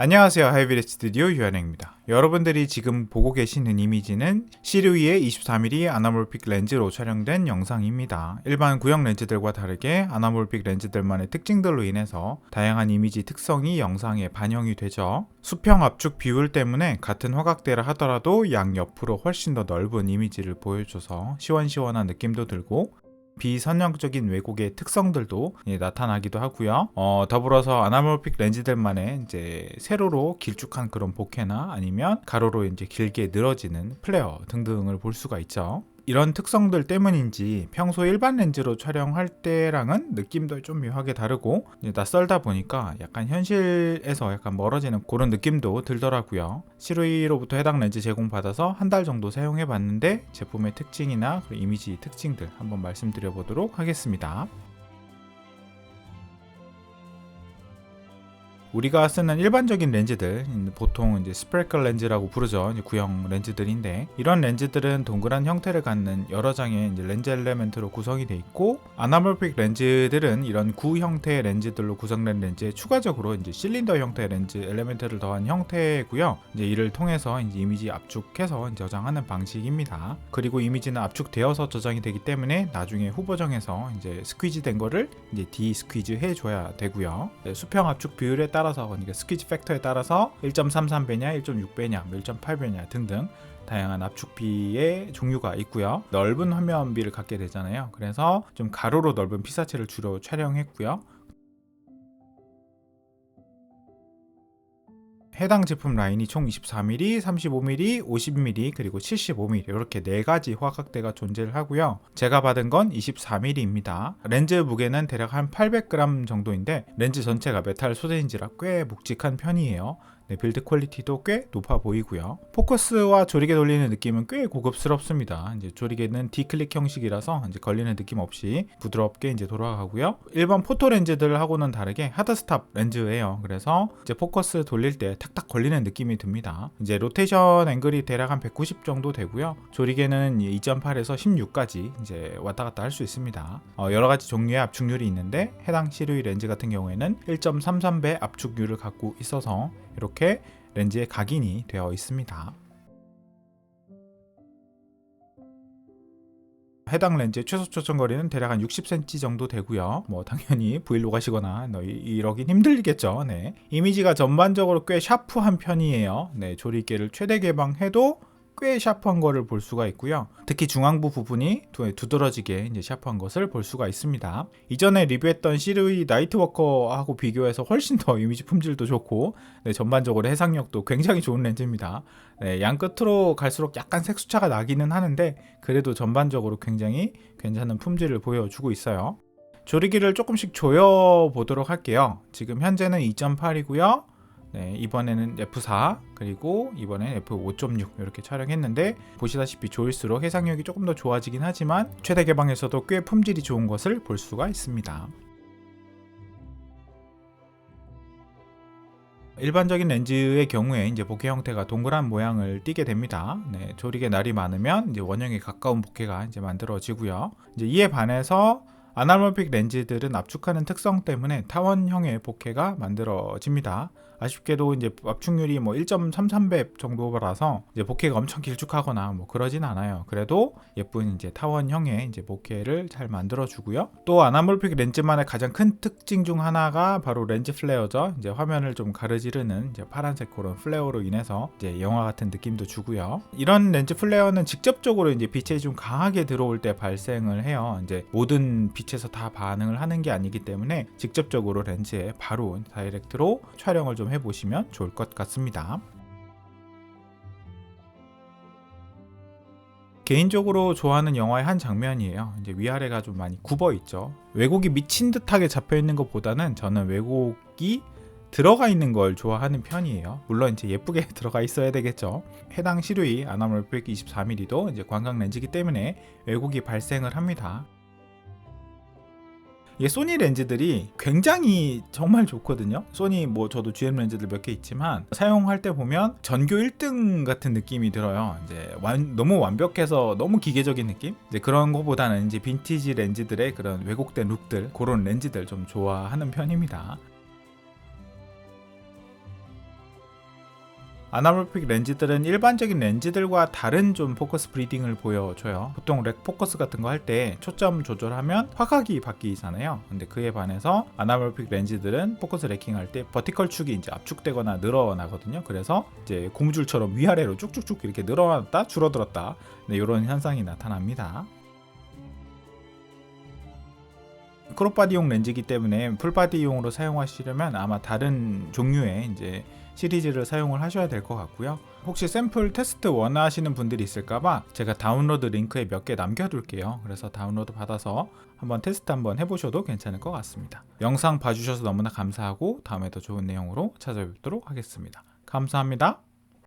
안녕하세요. 하이비레 스튜디오 유한행입니다. 여러분들이 지금 보고 계시는 이미지는 시루이의 23mm 아나몰픽 렌즈로 촬영된 영상입니다. 일반 구형 렌즈들과 다르게 아나몰픽 렌즈들만의 특징들로 인해서 다양한 이미지 특성이 영상에 반영이 되죠. 수평 압축 비율 때문에 같은 화각대라 하더라도 양옆으로 훨씬 더 넓은 이미지를 보여줘서 시원시원한 느낌도 들고 비선형적인 왜곡의 특성들도 예, 나타나기도 하고요. 어, 더불어서 아나몰픽 렌즈들만의 이제 세로로 길쭉한 그런 보케나 아니면 가로로 이제 길게 늘어지는 플레어 등등을 볼 수가 있죠. 이런 특성들 때문인지 평소 일반 렌즈로 촬영할 때랑은 느낌도 좀 묘하게 다르고 낯설다 보니까 약간 현실에서 약간 멀어지는 그런 느낌도 들더라고요. 시루이로부터 해당 렌즈 제공받아서 한 달 정도 사용해 봤는데 제품의 특징이나 그 이미지 특징들 한번 말씀드려 보도록 하겠습니다. 우리가 쓰는 일반적인 렌즈들 보통 이제 스프레클 렌즈라고 부르죠. 구형 렌즈들인데 이런 렌즈들은 동그란 형태를 갖는 여러 장의 렌즈 엘레멘트로 구성이 돼 있고 아나몰픽 렌즈들은 이런 구 형태의 렌즈들로 구성된 렌즈에 추가적으로 이제 실린더 형태의 렌즈 엘레멘트를 더한 형태고요. 이제 이를 통해서 이제 이미지 압축해서 저장하는 방식입니다. 그리고 이미지는 압축되어서 저장이 되기 때문에 나중에 후보정에서 이제 스퀴즈 된 거를 이제 디 스퀴즈 해줘야 되고요. 네, 수평 압축 비율에 따라 따라서 그러니까 스퀴즈 팩터에 따라서 1.33배냐 1.6배냐 1.8배냐 뭐 등등 다양한 압축비의 종류가 있고요. 넓은 화면비를 갖게 되잖아요. 그래서 좀 가로로 넓은 피사체를 주로 촬영했고요. 해당 제품 라인이 총 24mm, 35mm, 50mm 그리고 75mm 이렇게 네 가지 화각대가 존재를 하고요. 제가 받은 건 24mm입니다. 렌즈 무게는 대략 한 800g 정도인데 렌즈 전체가 메탈 소재인지라 꽤 묵직한 편이에요. 네, 빌드 퀄리티도 꽤 높아 보이고요. 포커스와 조리개 돌리는 느낌은 꽤 고급스럽습니다. 이제 조리개는 디클릭 형식이라서 이제 걸리는 느낌 없이 부드럽게 이제 돌아가고요. 일반 포토 렌즈들하고는 다르게 하드 스탑 렌즈예요. 그래서 이제 포커스 돌릴 때 탁탁 걸리는 느낌이 듭니다. 이제 로테이션 앵글이 대략 한 190 정도 되고요. 조리개는 2.8에서 16까지 이제 왔다 갔다 할 수 있습니다. 어, 여러 가지 종류의 압축률이 있는데 해당 시류의 렌즈 같은 경우에는 1.33배 압축률을 갖고 있어서 이렇게 렌즈에 각인이 되어 있습니다. 해당 렌즈의 최소 초점 거리는 대략 한 60cm 정도 되고요. 뭐 당연히 브이로그 하시거나 뭐 이러긴 힘들겠죠. 네. 이미지가 전반적으로 꽤 샤프한 편이에요. 네, 조리개를 최대 개방해도 꽤 샤프한 거를 볼 수가 있고요. 특히 중앙부 부분이 두드러지게 이제 샤프한 것을 볼 수가 있습니다. 이전에 리뷰했던 시르이 나이트워커하고 비교해서 훨씬 더 이미지 품질도 좋고 네, 전반적으로 해상력도 굉장히 좋은 렌즈입니다. 네, 양 끝으로 갈수록 약간 색수차가 나기는 하는데 그래도 전반적으로 굉장히 괜찮은 품질을 보여주고 있어요. 조리기를 조금씩 조여 보도록 할게요. 지금 현재는 2.8이고요. 네, 이번에는 F4 그리고 이번엔 F5.6 이렇게 촬영했는데 보시다시피 조일수록 해상력이 조금 더 좋아지긴 하지만 최대 개방에서도 꽤 품질이 좋은 것을 볼 수가 있습니다. 일반적인 렌즈의 경우에 이제 보케 형태가 동그란 모양을 띠게 됩니다. 네, 조리개 날이 많으면 이제 원형에 가까운 보케가 이제 만들어지고요. 이제 이에 반해서 아날모픽 렌즈들은 압축하는 특성 때문에 타원형의 보케가 만들어집니다. 아쉽게도 이제 압축률이 뭐 1.33배 정도라서 이제 보케가 엄청 길쭉하거나 뭐 그러진 않아요. 그래도 예쁜 이제 타원형의 이제 보케를 잘 만들어 주고요. 또 아나몰픽 렌즈만의 가장 큰 특징 중 하나가 바로 렌즈 플레어죠. 이제 화면을 좀 가르지르는 이제 파란색 그런 플레어로 인해서 이제 영화 같은 느낌도 주고요. 이런 렌즈 플레어는 직접적으로 이제 빛이 좀 강하게 들어올 때 발생을 해요. 이제 모든 빛에서 다 반응을 하는 게 아니기 때문에 직접적으로 렌즈에 바로 다이렉트로 촬영을 좀 해보시면 좋을 것 같습니다. 개인적으로 좋아하는 영화의 한 장면이에요. 이제 위아래가 좀 많이 굽어 있죠. 왜곡이 미친 듯하게 잡혀 있는 것보다는 저는 왜곡이 들어가 있는 걸 좋아하는 편이에요. 물론 이제 예쁘게 들어가 있어야 되겠죠. 해당 시류이 아나몰픽 24mm도 이제 광각 렌즈이기 때문에 왜곡이 발생을 합니다. 이 소니 렌즈들이 굉장히 정말 좋거든요. 소니 뭐 저도 GM 렌즈들 몇 개 있지만 사용할 때 보면 전교 1등 같은 느낌이 들어요. 이제 완, 너무 완벽해서 너무 기계적인 느낌? 이제 그런 거보다는 이제 빈티지 렌즈들의 그런 왜곡된 룩들 그런 렌즈들 좀 좋아하는 편입니다. 아나몰픽 렌즈들은 일반적인 렌즈들과 다른 좀 포커스 브리딩을 보여줘요. 보통 렉 포커스 같은 거 할 때 초점 조절하면 화각이 바뀌잖아요. 근데 그에 반해서 아나몰픽 렌즈들은 포커스 레킹 할 때 버티컬 축이 이제 압축되거나 늘어나거든요. 그래서 이제 고무줄처럼 위아래로 쭉쭉쭉 이렇게 늘어났다 줄어들었다 네, 이런 현상이 나타납니다. 크롭바디용 렌즈이기 때문에 풀바디용으로 사용하시려면 아마 다른 종류의 이제 시리즈를 사용을 하셔야 될 것 같고요. 혹시 샘플 테스트 원하시는 분들이 있을까봐 제가 다운로드 링크에 몇 개 남겨둘게요. 그래서 다운로드 받아서 한번 테스트 한번 해보셔도 괜찮을 것 같습니다. 영상 봐주셔서 너무나 감사하고 다음에 더 좋은 내용으로 찾아뵙도록 하겠습니다. 감사합니다.